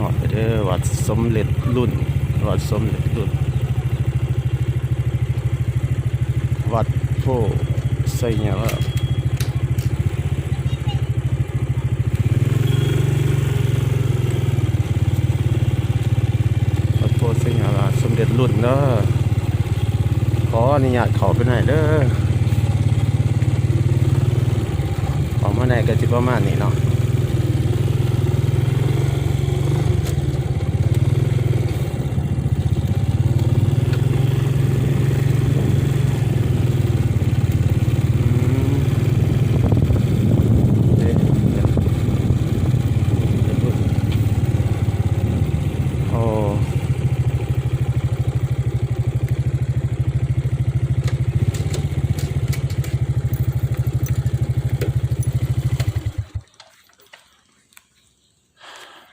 หอดไปเด้อวัดสมเด็จรุ่น วัดสมเด็จรุ่น วัดโพไซเนียวะวัดโพไซเนียวะสมเด็จรุ่นเด้อขออนุญาตเขาไปหน่อยเด้อออกมาไหนก็จิประมาณนี้เนาะ อืมเอ๊ะเดี๋ยวเดี๋ยวดูโอ้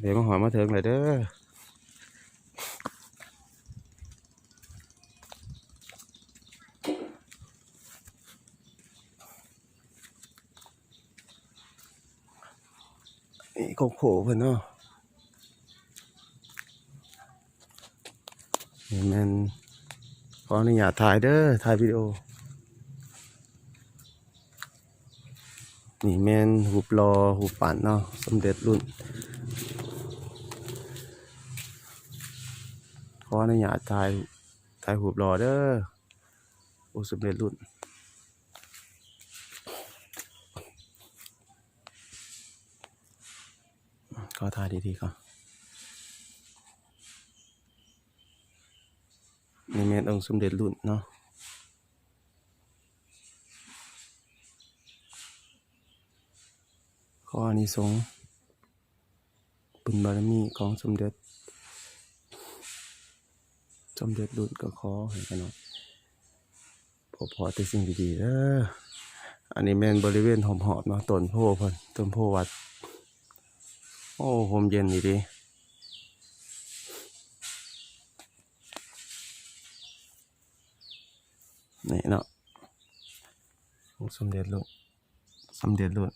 เดี๋ยว มาถึงเลยเด้อนี่โคโค่เพิ่อนเนาะนี่แมนขออนุญาตถ่ายเด้อถ่ายวิดีโอ นี่แมนหูปรอหูปปั่นเนาะสมเด็จรุ่น ขออนุญาตถ่ายถ่ายหูปรอเด้อโอ้สมเด็จรุ่นก็ถ่ายดีๆก่อนนี่แม่นองค์สมเด็จรุ่นเนาะขออนิสงบุญบารมีของสมเด็จ สมเด็จรุ่นก็ขอให้กันเนาะพอพอแต่สิ่งดีๆเด้ออันนี้แมนบริเวณหอมหอดเนาะต้นโพเพิ่นต้นโพวัด โอ้ผมเย็นดีดีนี่เนาะสมเด็จลูกสมเด็จลูก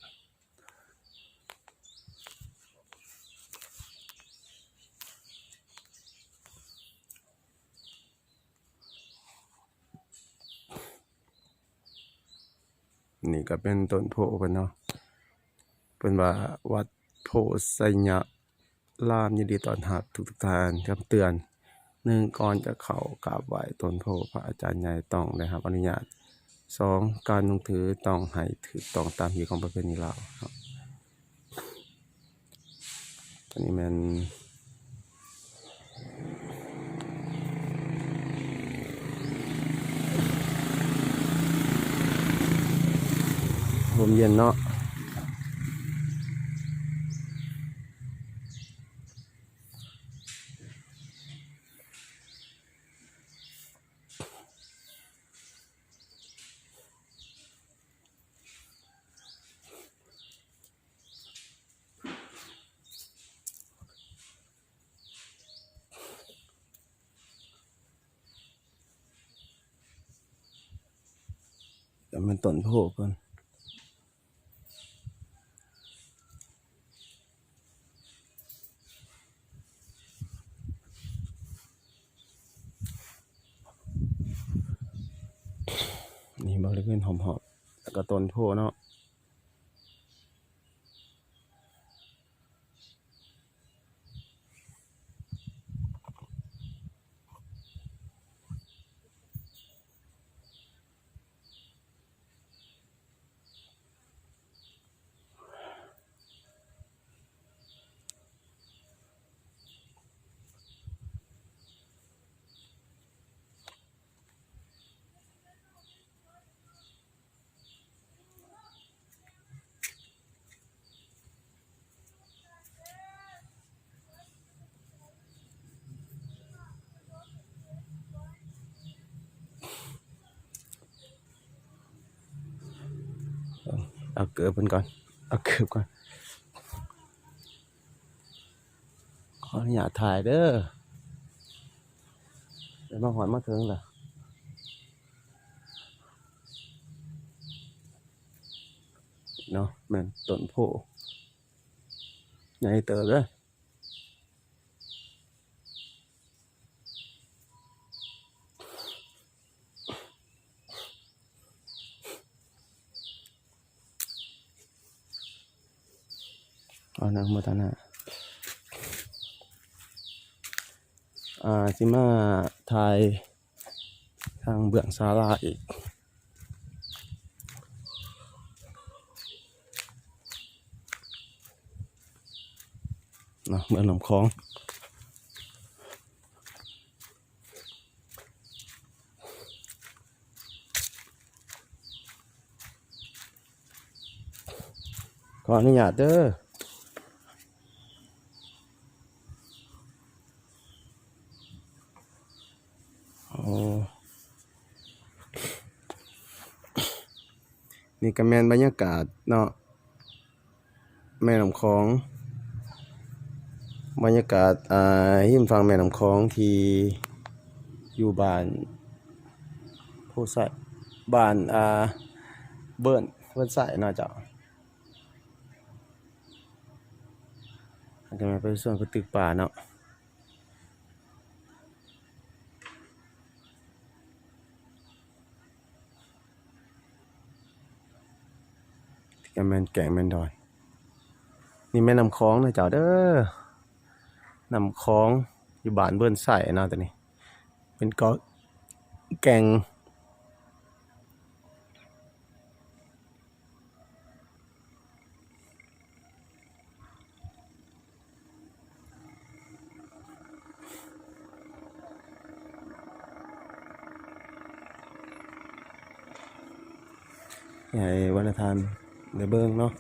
นี่ก็เป็นต้นโพเป็นเนาะเป็นว่าวัดโพไซยะลามยินดีตอนหับทุกทุกทานครับเตือนหนึ่งก่อนจะเข้ากราบไหว้ต้นโพพระอาจารย์ใหญ่ต้องนะครับ อนุญาตสองการลงถือต้องให้ถือต้องตามหีของประเพณีลาวครับตอนนี้มัน มเย็นเนาะแต่มันต้นโพก่อนนี่ บริเวณหอมหอมๆแล้วก็ต้นโพเนาะ เอาเกือเพิ่นก่อน เอาเกือบก่อน ขออนุญาตถ่ายเด้อเดี๋ยวมาหอนมาเถิงล่ะเนาะแม่นต้นโพใหญ่เติบเลย อนักโมทนาอ่าสิมาถ่ายทางเบื้องศาลาอีกเนาะเมืองหนองคองขออนุญาตเด้อ นี่ก็แมนบรรยากาศเนาะแม่น้ำคลอง บรรยากาศอ่าหิมฟังแม่น้ำคลองที่อยู่บ้านโพไสบ้านอ่าเบิ้นเบิ้นใส่เนาะเจ้าอาจจะมาไปส่วนกระตึกป่าเนาะ กันแมนแก่งแมนดอย นี่แม่น้ำคลองนะเจ้าเด้อนำคล้องอยู่บ้านเบิ้นใส่นาะตัวนี้ เป็นเก็แกงใหญ่วันทาน ในเบิ้งเนาะ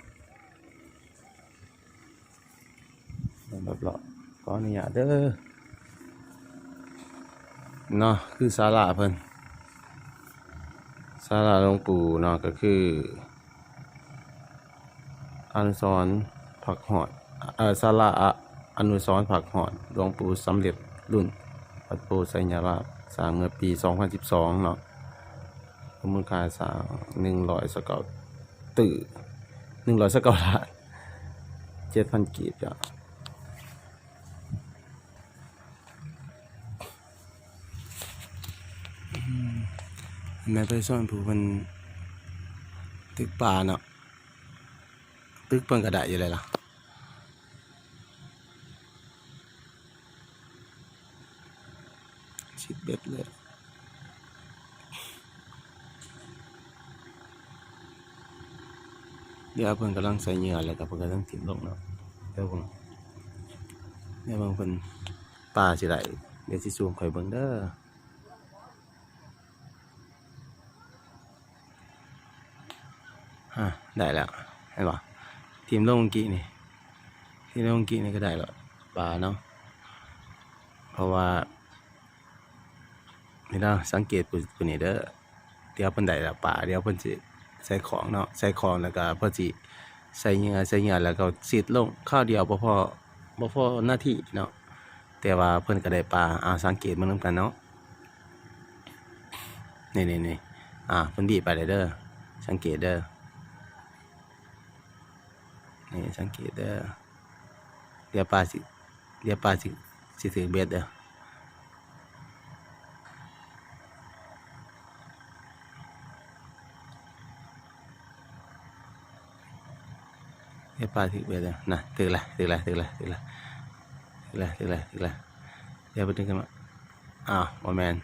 แบบเลาะขออนุญาตเด้อเนาะคือศาลาเพิ่นศาลาหลวงปู่เนาะก็คืออนุสรผักหอดเอ่อศาลาอะอนุสรผักหอดหลวงปู่สำเร็จรุ่นวัดโพไสยราบสร้างเมื่อปี 2012 เนาะมูลค่าสร้าง100สกาตื่ ตื้อ100สเกาล้าน7,000กีบจ้ะแม่ไปซ่อนผู้มันตึกป่าเนาะตึกเพิ่นก็ได้อยู่เลยล่ะชิดเบ็ดเลย เดี๋ยวเพิ่นกำลังใส่เหงื่อแล้วก็เพิ่นกำลังถิ่มลงเนาะเดี๋ยวเพิ่นเดี๋ยวเบิ่งเพิ่นป่าสิได้เดี๋ยวสิซูมข่อยเบิ่งเด้ออะได้แล้วเห็นปะทีมลงกี้นี่ทีมลงกี้นี่ก็ได้แล้วปลาเนาะเพราะว่านี่เนาะสังเกตปุ่นนี่เด้อเดี๋ยวเพิ่นได้แล้วปลาเดี๋ยวเพิ่นสิ ใส่ของเนาะใส่ของแล้วก็พิ่นสิใส่เหงื่อใส่เหงื่อแล้วก็สีดลงข้าวเดียวบ่พอบ่พอหน้าที่เนาะแต่ว่าเพิ่นก็ได้ปลาอ่าสังเกตมันนำกันเนาะนี่นี่นี่อ่าเพิ่นบีไปเลยเด้อสังเกตเด้อนี่สังเกตเด้อเดี๋ยวปลาสิเดี๋ยวปลาสิสิถือเบ็ดเด้อ เดี๋ยวปลาถือเบ็ดเด้อน่ะถือละถือละถือละถือละถือละถือละถือละเดี๋ยวไปดึงกันมาอ้าวบอแมน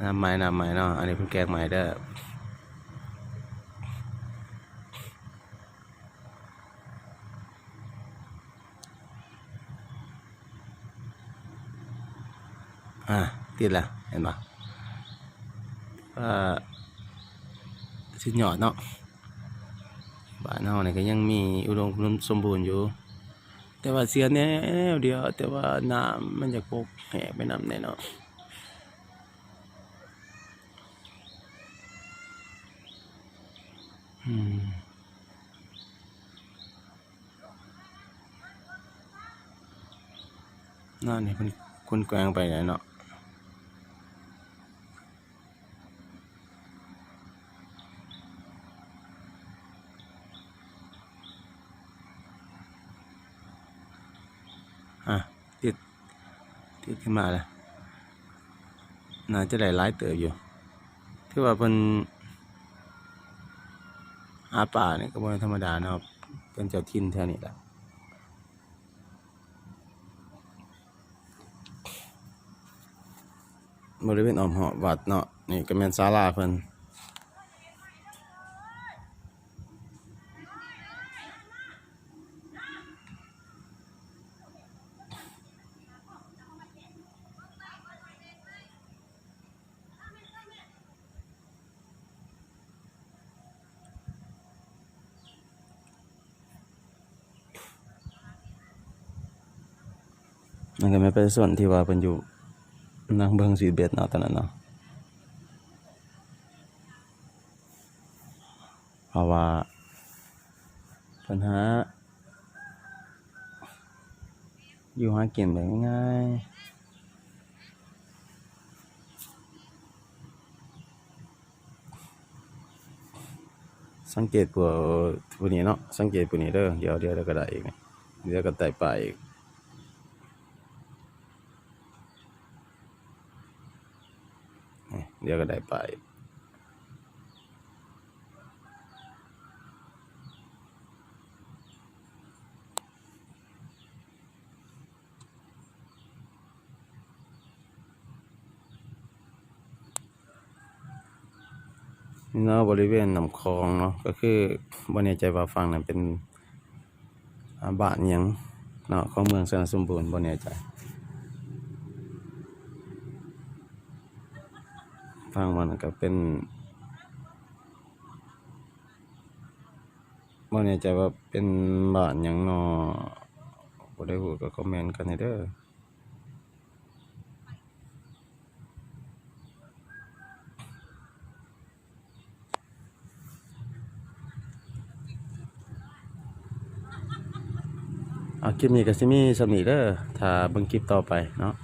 น้ำไม้น้ำไม้เนาะอันนี้เพิ่งแกงใหม่เด้ออ่าติดแล้วเห็นปะอ่าสิหยอดเนาะ บ้านเฮาเนี่ยก็ยังมีอุดมสมบูรณ์อยู่ แต่ว่าเสียแนวเดียว แต่ว่าน้ำมันจะปกแหกไปน้ำแน่เนาะอืมนั่นนี่เป็นคนแกวงไปไหนเนาะ อะติดติดขึ้นมาแล้วน่าจะได้ไล่เติบอยู่ถือว่าเป็นอาป่านี่ก็เป็นธรรมดานะครับเป็นเจ้าทินแท่นี้แหละบริเวณออมเหาะวัดเนาะนี่ก็เป็นซาลาเพิ่น นั่นก็แม่เป็นส่วนที่ว่าเพิ่นอยู่นังเบิงสีเบ็ดเนาะตอนนั้นเนาะเพราะว่าปัญหาอยู่หากินแบบง่ายสังเกตตัวผู้นี้เนาะสังเกตผู้นี้เด้อเดี๋ยวเดี๋ยวเดี๋ยวก็ได้อีกเดี๋ยวก็ไต่ไปอีก เดี๋ยวก็ได้ไปนี่เนาะบริเวณลำคลองเนาะก็คือบ่แน่ใจว่าฟังนั้นเป็นบ้านยังเนาะของเมืองสนสมบูรณ์บ่แน่ใจ ฟังมันก็เป็นบ่แน่ใจว่าเป็นบ้านหยังนาะบ่ได้ฮู้ก็คอมเมนต์กันให้เด้อเอาคลิปนี้ก็สิมีสำนีเด้อถ้าเบิ่งคลิปต่อไปเนาะ